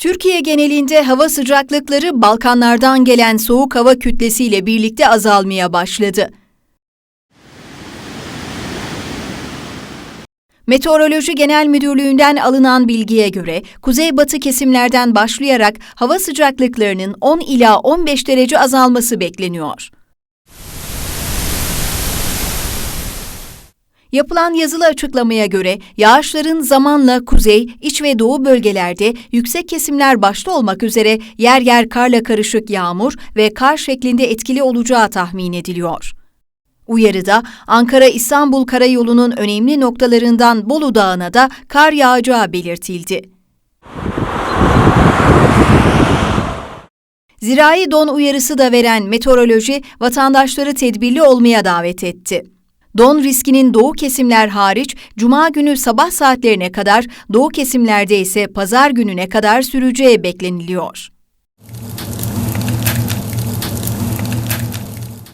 Türkiye genelinde hava sıcaklıkları Balkanlardan gelen soğuk hava kütlesiyle birlikte azalmaya başladı. Meteoroloji Genel Müdürlüğü'nden alınan bilgiye göre kuzeybatı kesimlerden başlayarak hava sıcaklıklarının 10 ila 15 derece azalması bekleniyor. Yapılan yazılı açıklamaya göre yağışların zamanla kuzey, iç ve doğu bölgelerde yüksek kesimler başta olmak üzere yer yer karla karışık yağmur ve kar şeklinde etkili olacağı tahmin ediliyor. Uyarıda Ankara-İstanbul karayolunun önemli noktalarından Bolu Dağı'na da kar yağacağı belirtildi. Zirai don uyarısı da veren meteoroloji vatandaşları tedbirli olmaya davet etti. Don riskinin doğu kesimler hariç cuma günü sabah saatlerine kadar, doğu kesimlerde ise pazar gününe kadar süreceği bekleniliyor.